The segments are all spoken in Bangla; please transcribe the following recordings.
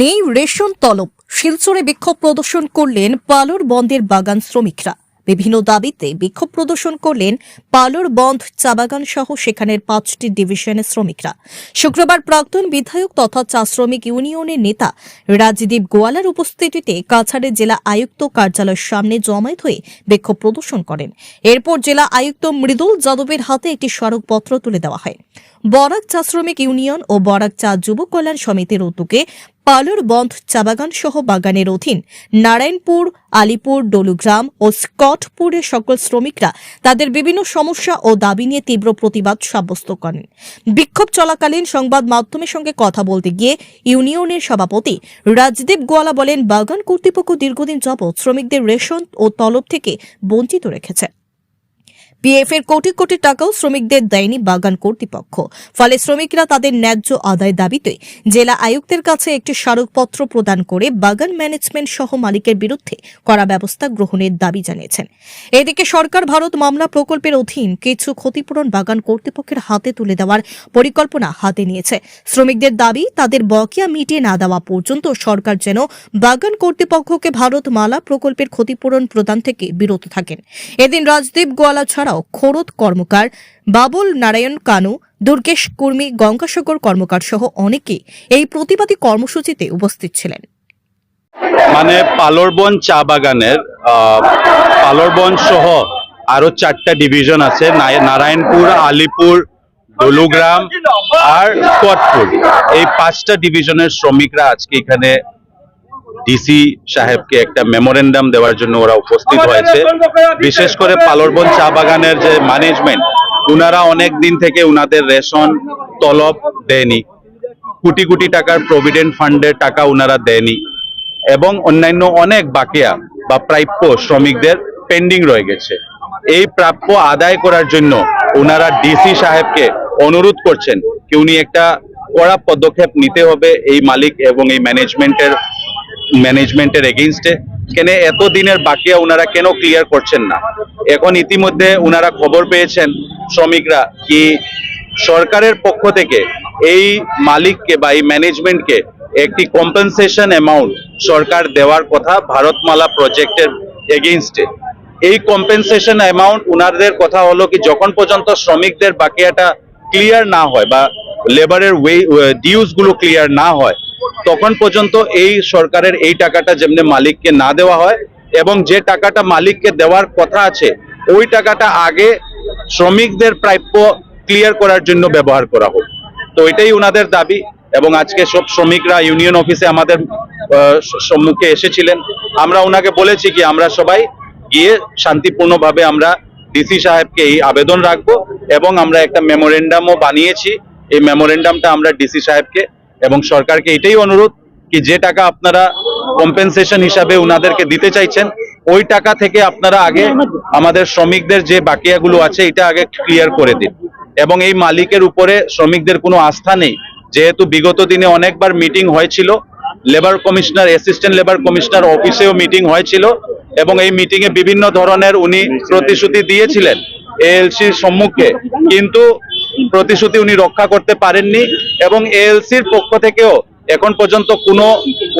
নেই রেশন তলব। শিলচরে বিক্ষোভ প্রদর্শন করলেন পালুর বন্দের বাগান শ্রমিকরা। বিভিন্ন দাবিতে বিক্ষোভ প্রদর্শন করলেন পালর বন্ধ চা বাগান সহ সেখানের পাঁচটি ডিভিশনের শ্রমিকরা। শুক্রবার প্রাক্তন বিধায়ক তথা চা শ্রমিক ইউনিয়নের নেতা রাজদীপ গোয়ালার উপস্থিতিতে কাছাড়ের জেলা আয়ুক্ত কার্যালয়ের সামনে জমায়েত হয়ে বিক্ষোভ প্রদর্শন করেন। এরপর জেলা আয়ুক্ত মৃদুল যাদবের হাতে একটি স্মারকপত্র তুলে দেওয়া হয়। বরাক চা শ্রমিক ইউনিয়ন ও বরাক চা যুব কল্যাণ সমিতির উদ্যোগে পালর বন্ধ চা বাগান সহ বাগানের অধীন নারায়ণপুর, আলিপুর, ডলুগ্রাম ও স্কটপুরের সকল শ্রমিকরা তাদের বিভিন্ন সমস্যা ও দাবি নিয়ে তীব্র প্রতিবাদ সাব্যস্ত করেন। বিক্ষোভ চলাকালীন সংবাদ মাধ্যমের সঙ্গে কথা বলতে গিয়ে ইউনিয়নের সভাপতি রাজদীপ গোয়ালা বলেন, বাগান কর্তৃপক্ষ দীর্ঘদিন যাবৎ শ্রমিকদের রেশন ও তলব থেকে বঞ্চিত রেখেছে। পিএফ এর কোটি কোটি টাকাও শ্রমিকদের দেয়নি বাগান কর্তৃপক্ষ। ফলে শ্রমিকরা তাদের ন্যায্য আদায় দাবিতে জেলা আয়ুক্তের কাছে একটি স্মারকপত্র প্রদান করে বাগান ম্যানেজমেন্ট সহ মালিকের বিরুদ্ধে করা ব্যবস্থা গ্রহণের দাবি জানিয়েছেন। এদিকে সরকার ভারত মামলা প্রকল্পের অধীন কিছু ক্ষতিপূরণ বাগান কর্তৃপক্ষের হাতে তুলে দেওয়ার পরিকল্পনা হাতে নিয়েছে। শ্রমিকদের দাবি, তাদের বকেয়া মিটিয়ে না দেওয়া পর্যন্ত সরকার যেন বাগান কর্তৃপক্ষকে ভারত মালা প্রকল্পের ক্ষতিপূরণ প্রদান থেকে বিরত থাকেন। এদিন রাজদীপ গোয়ালা ছাড়াও খোরদ কর্মকার, বাবুল নারায়ণ কানু, দুর্গেশ কুর্মী, গঙ্গাসাগর কর্মকার সহ অনেকে এই প্রতিবাদী কর্মসূচিতে উপস্থিত ছিলেন। মানে পালরবন চা বাগানের পালরবন সহ আরও চারটা ডিভিশন আছে নারায়ণপুর, আলিপুর দলুগ্রাম আর স্কটপুর এই পাঁচটা ডিভিশনের শ্রমিকরা আজকে এখানে ডিসি সাহেবকে একটা মেমোরেন্ডাম দেওয়ার জন্য ওরা উপস্থিত হয়েছে। বিশেষ করে পালরবন চা বাগানের যে ম্যানেজমেন্ট উনারা অনেক দিন থেকে উনাদের রেশন তলব দেয়নি। কোটি কোটি টাকার প্রভিডেন্ট ফান্ডের টাকা উনারা দেয়নি। এবং অন্যান্য অনেক বাকিয়া বা প্রাপ্য শ্রমিকদের পেন্ডিং রয়ে গেছে। এই প্রাপ্য আদায় করার জন্য ওনারা ডিসি সাহেবকে অনুরোধ করছেন কি উনি একটা কড়া পদক্ষেপ নিতে হবে এই মালিক এবং এই ম্যানেজমেন্টের ম্যানেজমেন্টের এগেইনস্টে কেন এত দিনের বাকিয়া ওনারা কেন ক্লিয়ার করছেন না? এখন ইতিমধ্যে ওনারা খবর পেয়েছেন শ্রমিকরা কি সরকারের পক্ষ থেকে এই মালিককে বা এই ম্যানেজমেন্টকে একটি কম্পেনসেশন অ্যামাউন্ট সরকার দেওয়ার কথা ভারতমালা প্রজেক্টের এগেইনস্টে এই কম্পেনসেশন অ্যামাউন্ট উনাদের কথা হলো কি, যখন পর্যন্ত শ্রমিকদের বাকিয়াটা ক্লিয়ার না হয় বা লেবারের ওয়ে ডিউসগুলো ক্লিয়ার না হয় তখন পর্যন্ত এই সরকারের এই টাকাটা যেমনি মালিককে না দেওয়া হয় এবং যে টাকাটা মালিককে দেওয়ার কথা আছে, ওই টাকাটা আগে শ্রমিকদের প্রাপ্য ক্লিয়ার করার জন্য ব্যবহার করা হোক। তো এটাই ওনাদের দাবি এবং আজকে সব শ্রমিকরা ইউনিয়ন অফিসে আমাদের সম্মুখে এসেছিলেন। আমরা ওনাকে বলেছি কি আমরা সবাই গিয়ে শান্তিপূর্ণভাবে আমরা ডিসি সাহেবকে এই আবেদন রাখব এবং আমরা একটা মেমোরেন্ডামও বানিয়েছি। এই মেমোরেন্ডামটা আমরা ডিসি সাহেবকে এবং সরকারকে এটাই অনুরোধ কি যে টাকা আপনারা কম্পেনসেশন হিসাবে উনাদেরকে দিতে চাইছেন, ওই টাকা থেকে আপনারা আগে আমাদের শ্রমিকদের যে বাকিয়াগুলো আছে, এটা আগে ক্লিয়ার করে দিন। এবং এই মালিকের উপরে শ্রমিকদের কোনো আস্থা নেই। যেহেতু বিগত দিনে অনেকবার মিটিং হয়েছিল labour commissioner assistant labour commissioner অফিসেও মিটিং হয়েছিল এবং এই মিটিংয়ে বিভিন্ন ধরনের উনি প্রতিশ্রুতি দিয়েছিলেন এএলসির সম্মুখে। কিন্তু প্রতিশ্রুতি উনি রক্ষা করতে পারেননি এবং এএলসির পক্ষ থেকেও এখন পর্যন্ত কোনো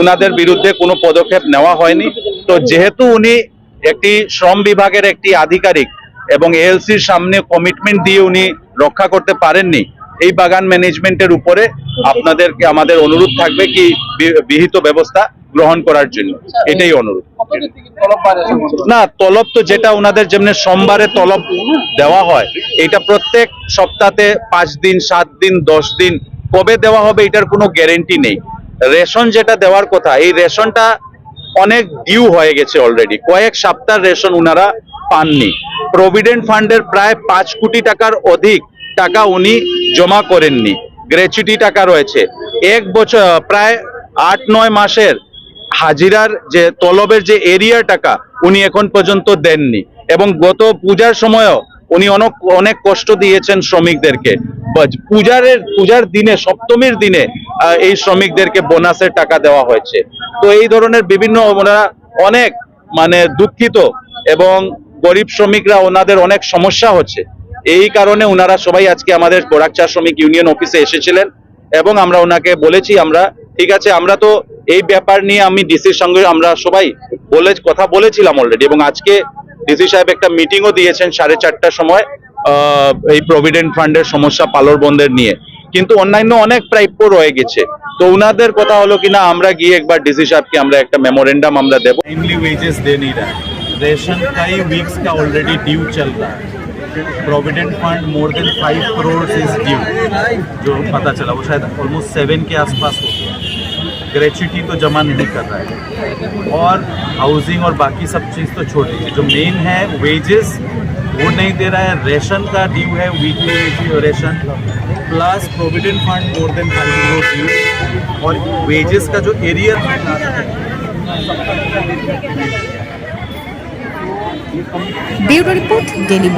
উনাদের বিরুদ্ধে কোনো পদক্ষেপ নেওয়া হয়নি। তো যেহেতু উনি একটি শ্রম বিভাগের একটি আধিকারিক এবং এএলসির সামনে কমিটমেন্ট দিয়ে উনি রক্ষা করতে পারেননি এই বাগান ম্যানেজমেন্টের উপরে আপনাদেরকে আমাদের অনুরোধ থাকবে কি বিহিত ব্যবস্থা গ্রহণ করার জন্য। এটাই অনুরোধ। না, তলব তো যেটা ওনাদের যেমনি সোমবারে তলব দেওয়া হয়, এটা প্রত্যেক সপ্তাহে পাঁচ দিন, সাত দিন, দশ দিন, কবে দেওয়া হবে এটার কোনো গ্যারেন্টি নেই। রেশন যেটা দেওয়ার কথা, এই রেশনটা অনেক ডিউ হয়ে গেছে অলরেডি, কয়েক সপ্তাহ রেশন উনারা পাননি। প্রভিডেন্ট ফান্ডের প্রায় পাঁচ কোটি টাকার অধিক টাকা উনি জমা করেননি। গ্র্যাচুইটি টাকা রয়েছে। এক বছর প্রায় আট, নয় মাসের হাজিরার যে তলবের যে এরিয়ার টাকা উনি এখন পর্যন্ত দেননি। এবং গত পূজার সময়ও উনি অনেক অনেক কষ্ট দিয়েছেন শ্রমিকদেরকে। পূজারের, পূজার দিনে, সপ্তমীর দিনে এই শ্রমিকদেরকে বোনাসের টাকা দেওয়া হয়েছে। তো এই ধরনের বিভিন্ন ওনারা অনেক মানে দুঃখিত এবং গরিব শ্রমিকরা ওনাদের অনেক সমস্যা হচ্ছে। এই কারণে ওনারা সবাই আজকে আমাদের গোরাকচা শ্রমিক ইউনিয়ন অফিসে এসেছিলেন এবং আমরা ওনাকে বলেছি, আমরা, ঠিক আছে, আমরা তো এই ব্যাপার নিয়ে আমি ডিসির সঙ্গে আমরা সবাই বলে, কথা বলেছিলাম অলরেডি এবং আজকে ডিসি সাহেব একটা মিটিংও দিয়েছেন সাড়ে চারটার সময় এই প্রভিডেন্ট ফান্ডের সমস্যা পালর বন্ধের নিয়ে। কিন্তু অন্যান্য অনেক প্রাপ্য রয়ে গেছে। তো ওনাদের কথা হলো কিনা, আমরা গিয়ে একবার ডিসি সাহেবকে আমরা একটা মেমোরেন্ডাম আমরা দেবো। রেশন কাই উইক্স কা অলরেডি ডিউ চল রা provident fund more than five crore is due जो पता चला, वो शायद ऑलमोस्ट सेवन के आसपास हो गया। ग्रेचुटी तो जमा नहीं कर रहा है। और हाउसिंग और बाकी सब चीज़ तो छोड़ दीजिए। जो मेन है वेजेस वो नहीं दे रहा है। रेशन का ड्यू है weekly ration plus provident fund more than five crore due और वेजेस का जो एरियर ব্যুরো রিপোর্ট ডেলি